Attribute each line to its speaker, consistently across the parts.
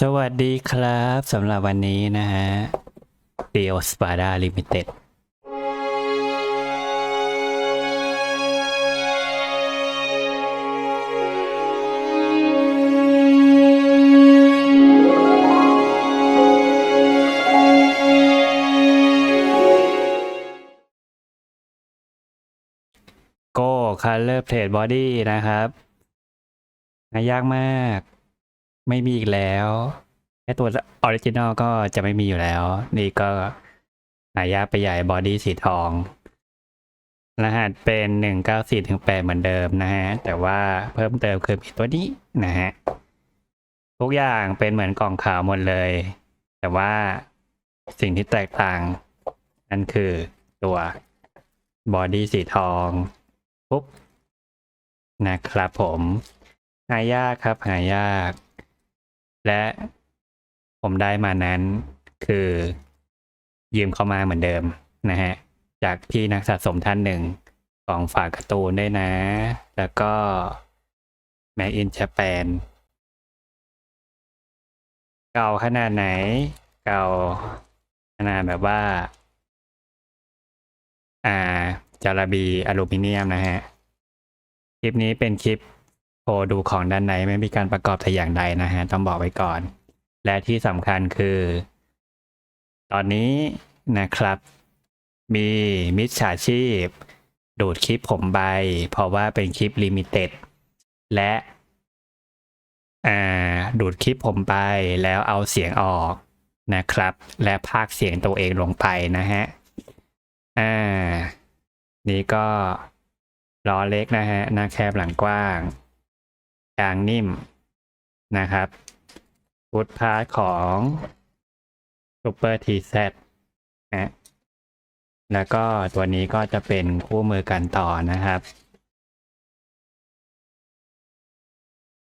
Speaker 1: สวัสดีครับสำหรับวันนี้นะฮะ d e o Spada Limited โก้คัลเลอร์เพลทบอดี้นะครับหายากมาก ไม่มีอีกแล้วแค่ตัวออริจินอลก็จะไม่มีอยู่แล้ว นี่ก็หายากไปใหญ่บอดี้สีทอง รหัสเป็นหนึ่งเก้าสี่ถึงแปดเหมือนเดิมนะฮะ แต่ว่าเพิ่มเติมคือมีตัวนี้นะฮะ ทุกอย่างเป็นเหมือนกล่องขาวหมดเลย แต่ว่าสิ่งที่แตกต่าง นั่นคือตัวบอดี้สีทองปุ๊บนะครับผม หายากครับหายาก และผมได้มานั้นคือยืมเข้ามาเหมือนเดิมนะฮะ จากพี่นักสะสมท่านหนึ่งของฝากการ์ตูนได้นะ แล้วก็แม d อิน a จแปนเก่าขนาดไหน เก่าขนาดแบบว่า อ่าจาระบีอลูมิเนียมนะฮะ คลิปนี้เป็นคลิป โชว์ดูของด้านในไม่มีการประกอบแต่อย่างใดนะฮะ ต้องบอกไว้ก่อน และที่สำคัญคือ ตอนนี้นะครับ มีมิจฉาชีพ ดูดคลิปผมไป เพราะว่าเป็นคลิปลิมิเต็ด และดูดคลิปผมไปแล้วเอาเสียงออกนะครับ และพากเสียงตัวเองลงไปนะฮะอ่านี่ก็ล้อเล็กนะฮะ หน้าแคบหลังกว้าง ยางนิ่มนะครับฟุตพาร์ทของ Super TZ นะแล้วก็ตัวนี้ก็จะเป็นคู่มือกันต่อนะครับ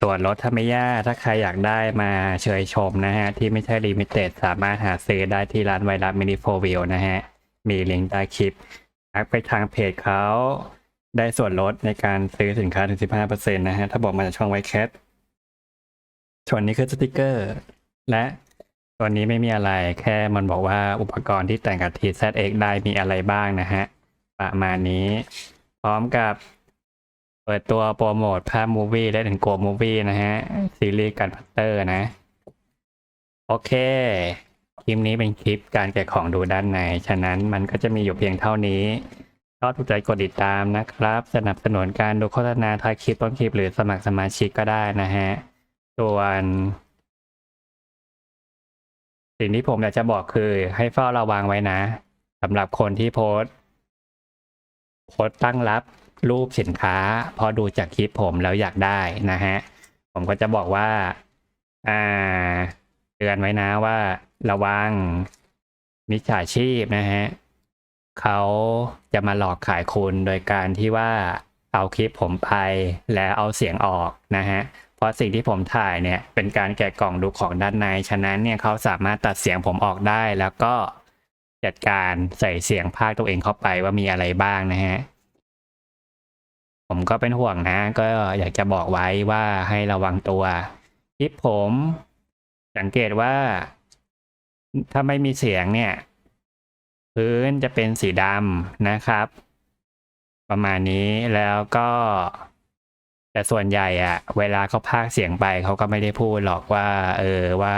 Speaker 1: ส่วนรถถ้าไม่ยาถ้าใครอยากได้มาเชยชมนะฮะ ที่ไม่ใช่ลิมิเต็ดสามารถหาซื้อได้ที่ร้านไวรัสมินิโฟวิลนะฮะ มีลิงก์ใต้คลิปทักไปทางเพจเขา ได้ส่วนลดในการซื้อสินค้าถึง 15%นะฮะ ถ้าบอกมาจากช่องไวแคทส่วนนี้คือสติกเกอร์ และตัวนี้ไม่มีอะไรแค่มันบอกว่าอุปกรณ์ที่แต่งกับ TZX ได้มีอะไรบ้างนะฮะ ประมาณนี้ พร้อมกับเปิดตัวโปรโมทภาพมูวี่และถึงโกมูวี่นะฮะ ซีรีส์การพัตเตอร์นะ โอเค คลิปนี้เป็นคลิปการแกะของดูด้านใน ฉะนั้นมันก็จะมีอยู่เพียงเท่านี้ ชอบถูกใจกดติดตามนะครับ สนับสนุนการดูโฆษณาท้ายคลิปต้นคลิปหรือสมัครสมาชิกก็ได้นะฮะ ส่วน สิ่งที่ผมอยากจะบอกคือให้เฝ้าระวังไว้นะสำหรับคนที่โพสต์โพสต์ตั้งรับรูปสินค้า พอดูจากคลิปผมแล้วอยากได้นะฮะ ผมก็จะบอกว่าอ่าเตือนไว้นะว่าระวังมิจฉาชีพนะฮะ เขาจะมาหลอกขายคุณโดยการที่ว่าเอาคลิปผมไปแล้วเอาเสียงออกนะฮะ เพราะสิ่งที่ผมถ่ายเนี่ยเป็นการแกะกล่องดูของด้านใน ฉะนั้นเนี่ยเขาสามารถตัดเสียงผมออกได้แล้วก็จัดการใส่เสียงภาคตัวเองเข้าไปว่ามีอะไรบ้างนะฮะ ผมก็เป็นห่วงนะ ก็อยากจะบอกไว้ว่าให้ระวังตัวคลิปผม สังเกตว่า ถ้าไม่มีเสียงเนี่ย พื้นจะเป็นสีดำนะครับ ประมาณนี้แล้วก็ แต่ส่วนใหญ่อะเวลาเขาพากเสียงไปเขาก็ไม่ได้พูดหรอกว่า เออว่า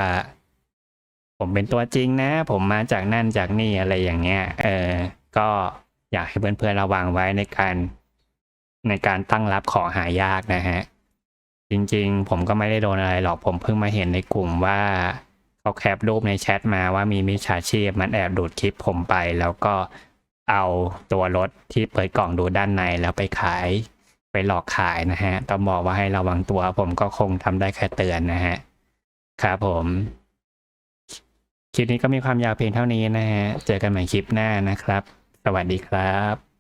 Speaker 1: ผมเป็นตัวจริงนะ ผมมาจากนั่นจากนี่อะไรอย่างเงี้ย เออ ก็อยากให้เพื่อนๆระวังไว้ในการ ในการตั้งรับของหายากนะฮะจริงๆ ผมก็ไม่ได้โดนอะไรหรอกผมเพิ่งมาเห็นในกลุ่มว่า เขาแคปรูปในแชทมาว่ามีมิจฉาชีพมันแอบดูดคลิปผมไป แล้วก็เอาตัวรถที่เปิดกล่องดูด้านในแล้วไปขายไปหลอกขายนะฮะต้องบอกว่าให้ระวังตัว ผมก็คงทำได้แค่เตือนนะฮะครับผมคลิปนี้ก็มีความยาวเพียงเท่านี้นะฮะ เจอกันใหม่คลิปหน้านะครับ สวัสดีครับ